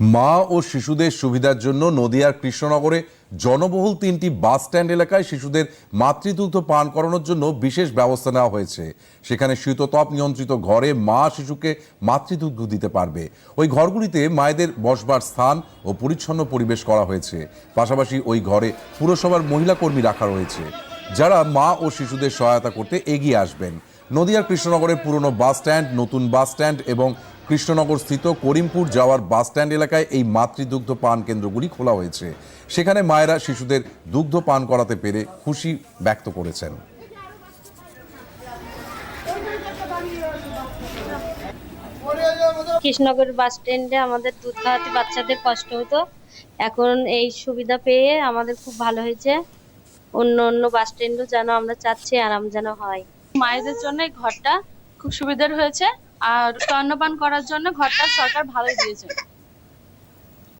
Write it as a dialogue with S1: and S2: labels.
S1: মা ও শিশুদের সুবিধার জন্য নদিয়ার কৃষ্ণনগরে জনবহুল তিনটি বাস স্ট্যান্ড এলাকায় শিশুদের মাতৃদুগ্ধ পান করানোর জন্য বিশেষ ব্যবস্থা নেওয়া হয়েছে। সেখানে শীততাপ নিয়ন্ত্রিত ঘরে মা শিশুকে মাতৃদুগ্ধ দিতে পারবে। ওই ঘরগুলিতে মায়েদের বসবার স্থান ও পরিচ্ছন্ন পরিবেশ করা হয়েছে। পাশাপাশি ওই ঘরে পুরসভার মহিলা কর্মী রাখা রয়েছে, যারা মা ও শিশুদের সহায়তা করতে এগিয়ে আসবেন। নদিয়ার কৃষ্ণনগরের পুরনো বাস স্ট্যান্ড, নতুন বাস স্ট্যান্ড এবং কৃষ্ণনগর স্থিত করিমপুর যাওয়ার বাসস্ট্যান্ড এলাকায় এই মাতৃদুগ্ধ পান কেন্দ্রগুলি খোলা হয়েছে। সেখানে মায়েরা শিশুদের দুগ্ধ পান করাতে পেরে খুশি ব্যক্ত করেছেন।
S2: কৃষ্ণনগর বাস স্ট্যান্ডে আমাদের দুধ খাওয়াতে বাচ্চাদের কষ্ট হতো। এখন এই সুবিধা পেয়ে আমাদের খুব ভালো হয়েছে। অন্য অন্য বাস স্ট্যান্ডও যেন আমরা চাচ্ছি আরাম যেন হয়।
S3: মায়েদের জন্য ঘরটা খুব সুবিধার হয়েছে। আর স্তন্যপান করার জন্য ঘরটা সরকার ভালোই দিয়েছে।